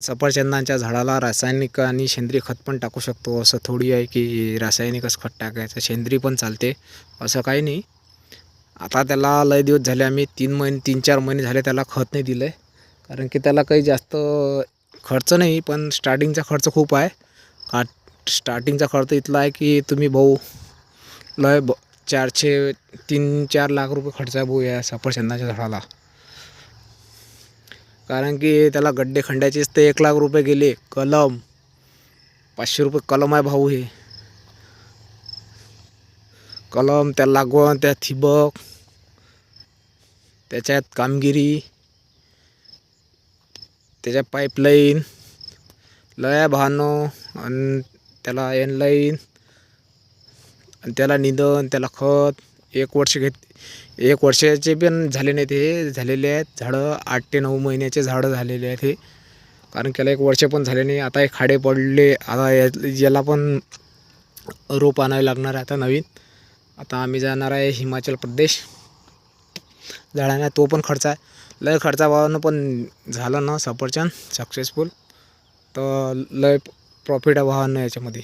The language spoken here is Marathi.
सफरचंदांच्या झाडाला रासायनिक आणि सेंद्रिय खत पण टाकू शकतो. असं थोडी आहे की रासायनिकच खत टाकायचं. सेंद्रिय पण चालते. असं काही नाही. आता त्याला लय दिवस झाले आम्ही तीन महिने तीन चार महिने झाले त्याला खत नाही दिलं आहे कारण की त्याला काही जास्त खर्च नाही पण स्टार्टिंगचा खर्च खूप आहे. का स्टार्टिंगचा खर्च इथला आहे की तुम्ही भाऊ लय ब चारशे तीन चार लाख रुपये खर्च आहे भाऊ या सफरचंदाच्या झाडाला. कारण की त्याला गड्डे खंडायचेच ते एक लाख रुपये गेले. कलम. पाचशे रुपये कलम आहे भाऊ हे. कलम त्या लागवण त्या ठिबक त्याच्यात कामगिरी त्याच्या पाईपलाईन लया भानो आणि त्याला एनलाईन आणि त्याला निंदन त्याला खत. एक वर्ष घेत एक वर्षाचे पण झाले नाहीत हे. झालेले आहेत झाडं आठ ते नऊ महिन्याचे झाडं झालेले आहेत हे. कारण त्याला एक वर्ष पण झाले नाही. आता हे खाडे पडले. आता या- याला पण रोप आणावे लागणार आहे आता नवीन. आता आम्ही जाणार आहे हिमाचल प्रदेश. झाडांना तो पण खर्च आहे. लय खर्चा भावानं पण झालं ना सफरचंद सक्सेसफुल तर लय प्रॉफिट आहे भावानं याच्यामध्ये.